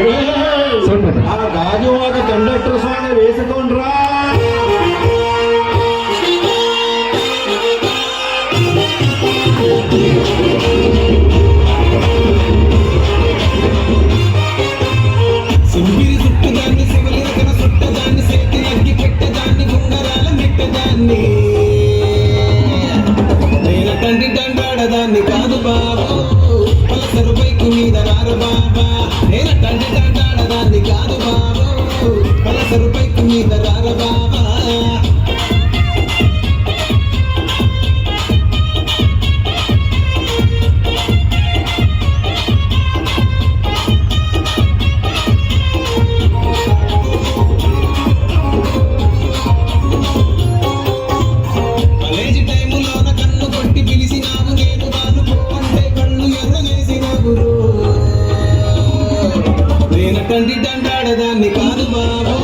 ఆ గాజువాక కండక్టర్ స్వామి వేసుకోండ్రా సింగిరి చుట్టదాన్ని సివిలి రకన చుట్టదాన్ని సేతి అగ్గి పెట్టదాన్ని ఉంగరాల మెట్టదాన్ని నేను తండ్రి కాదు బాబు. కాదు బాబా నేను తండ్రి దండాడదాన్ని కాదు బాబు. పలసరు పైకి మీద రారు బాబా నేను తండ్రి దండాడదాన్ని కాదు బాబు.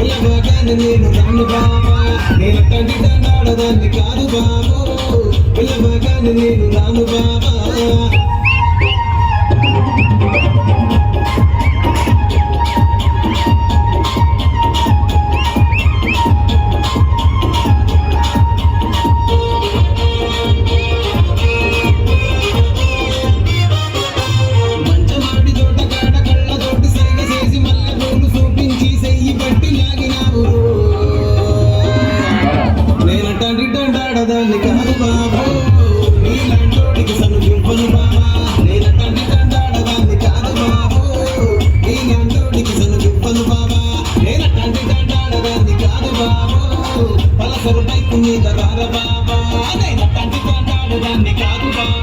పిలవగాని నేను రాను బాబా. నేను తండ్రి దండాడదాన్ని కాదు బాబు. పిలవగాని నేను రాను బాబా. ఒక్కడదాన్ని కాదు బాబు. నీలాంటోటికి సమీపింపను బాబా. నేనటండి దండాడదాన్ని కాదు బాబు. నీలాంటోటికి సమీపింపను బాబా. నేనటండి దండాడదాన్ని కాదు బాబు. పలసరు బైక్ మీద రార బాబా. నేనటండి దండాడదాన్ని కాదు బాబా.